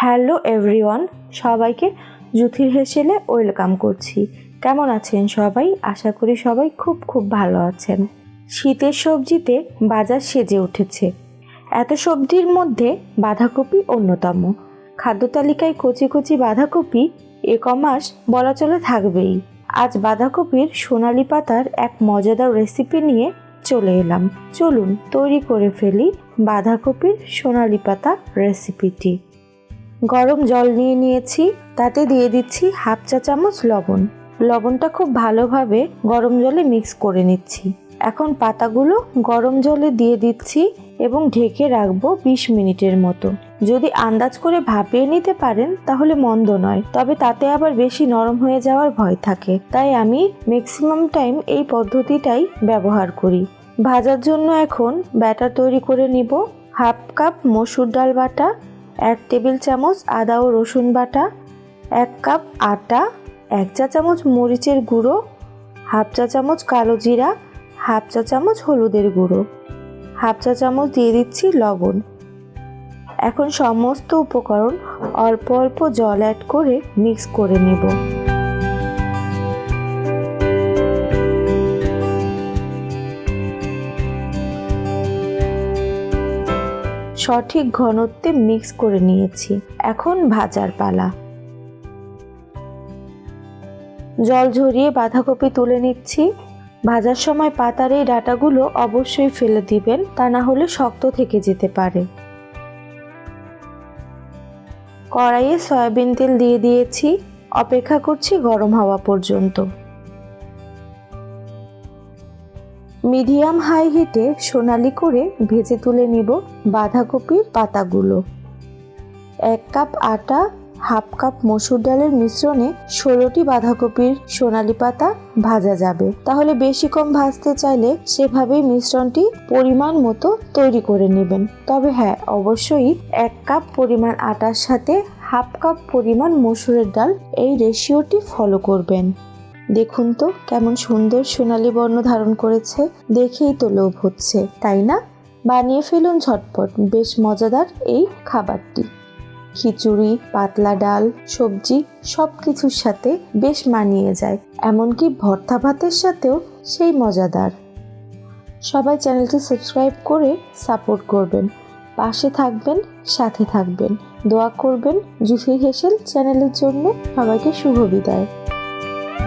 Hello everyone, সবাইকে জুথির হেসেলে welcome করছি। কেমন আছেন সবাই? আশা করি সবাই খুব খুব ভালো আছেন। শীতের সবজিতে বাজার সেজে উঠেছে। এত সবজির মধ্যে বাঁধাকপি অন্যতম। খাদ্য তালিকায় কচি কচি বাঁধাকপি এ কমাস বলা চলে থাকবেই। আজ বাঁধাকপির সোনালি পাতার এক মজাদার রেসিপি নিয়ে চলে এলাম। চলুন তৈরি করে ফেলি বাঁধাকপির সোনালি পাতা রেসিপিটি গরম জল নিয়ে নিয়েছি, তাতে দিয়ে দিচ্ছি হাফ চা চামচ লবণ। লবণটা খুব ভালোভাবে গরম জলে মিক্স করে নিচ্ছি। এখন পাতাগুলো গরম জলে দিয়ে দিচ্ছি এবং ঢেকে রাখব বিশ মিনিটের মতো। যদি আন্দাজ করে ভাপিয়ে নিতে পারেন, তাহলে মন্দ নয়। তবে তাতে আবার বেশি নরম হয়ে যাওয়ার ভয় থাকে। তাই আমি ম্যাক্সিমাম টাইম এই পদ্ধতিটাই ব্যবহার করি। ভাজার জন্য এখন ব্যাটার তৈরি করে নিব। হাফ কাপ মসুর ডাল বাটা এক টেবিল চামচ আদা ও রসুন বাটা, এক কাপ আটা, এক চা চামচ মরিচের গুঁড়ো, হাফ চা চামচ কালো জিরা, হাফ চা চামচ হলুদের গুঁড়ো, হাফ চা চামচ দিয়ে দিচ্ছি লবণ। এখন সমস্ত উপকরণ অল্প অল্প জল অ্যাড করে মিক্স করে নেব। সঠিক ঘনত্বে মিক্স করে নিয়েছি। এখন ভাজার পালা। জল ঝরিয়ে বাঁধাকপি তুলে নিচ্ছি। ভাজার সময় পাতার এই ডাটাগুলো অবশ্যই ফেলে দিবেন, তা না হলে শক্ত থেকে যেতে পারে। কড়াইয়ে সয়াবিন তেল দিয়ে দিয়েছি। অপেক্ষা করছি গরম হওয়া পর্যন্ত। মিডিয়াম হাই হিটে সোনালি করে ভেজে তুলে নিব বাঁধাকপির পাতাগুলো। এক কাপ আটা, হাফ কাপ মসুর ডালের মিশ্রণে ষোলোটি বাঁধাকপির সোনালি পাতা ভাজা যাবে। তাহলে বেশি কম ভাজতে চাইলে সেভাবেই মিশ্রণটি পরিমাণ মতো তৈরি করে নেবেন। তবে হ্যাঁ অবশ্যই এক কাপ পরিমাণ আটার সাথে হাফ কাপ পরিমাণ মসুরের ডাল এই রেশিওটি ফলো করবেন। দেখুন তো কেমন সুন্দর সোনালী বর্ণ ধারণ করেছে। দেখেই তো লোভ হচ্ছে, তাই না? বানিয়ে ফেলুন ঝটপট, বেশ মজাদার এই খাবারটি। খিচুড়ি, পাতলা ডাল, সবজি সব কিছুর সাথে বেশ মানিয়ে যায়, এমনকি ভর্তা ভাতের সাথেও সেই মজাদার। সবাই চ্যানেলটি সাবস্ক্রাইব করে সাপোর্ট করবেন, পাশে থাকবেন, সাথে থাকবেন। দোয়া করবেন জুফি হেসেল চ্যানেলের জন্য। সবাইকে শুভ বিদায়।